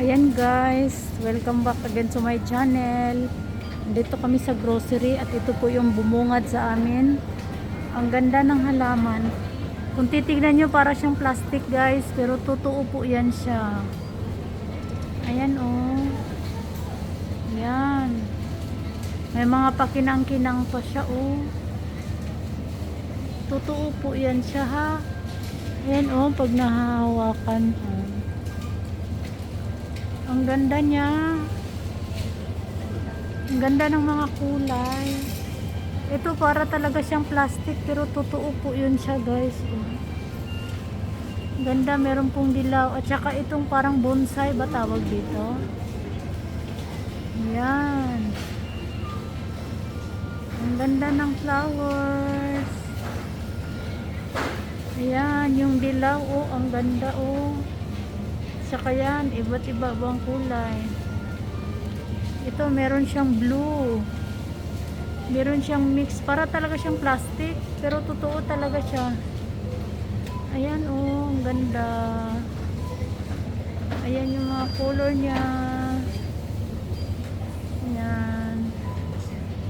Ayan guys, welcome back again to my channel. Dito kami sa grocery at ito po yung bumungad sa amin. Ang ganda ng halaman. Kung titignan nyo para siyang plastic guys, pero totoo po yan siya. Ayan oh. Ayan. May mga pakinang-kinang pa siya oh. Totoo po yan siya ha. Ayan oh, pag nahahawakan oh. Ang ganda niya. Ang ganda ng mga kulay. Ito para talaga siyang plastic pero totoo po yun siya guys. Ganda, meron pong dilaw. At saka itong parang bonsai ba tawag dito? Yan. Ang ganda ng flowers. Ayan, yung dilaw. Oh, ang ganda oh. Saka yan, iba't iba bang kulay. Ito, meron siyang blue. Meron siyang mix. Para talaga siyang plastic. Pero totoo talaga siya. Ayan, oh, ang ganda. Ayan yung mga color niya. Ayan.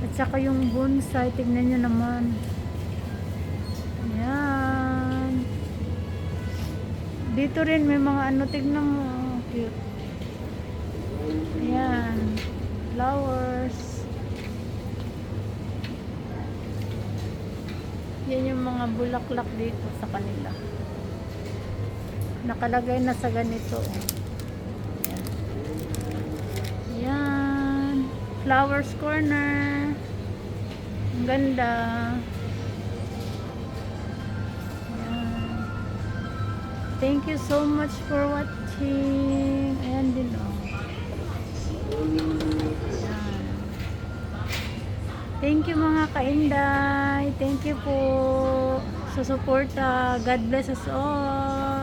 At saka yung bonsai, tignan nyo naman. Dito rin may mga ano, tignan mo. Cute. Ayan. Flowers. Yan yung mga bulaklak dito sa kanila. Nakalagay na sa ganito. oh. Ayan. Flowers corner. Ang ganda. Ayan. Thank you so much for watching. Ayan din oh. Ayan. Thank you mga kainday. Thank you po sa suporta. God bless us all.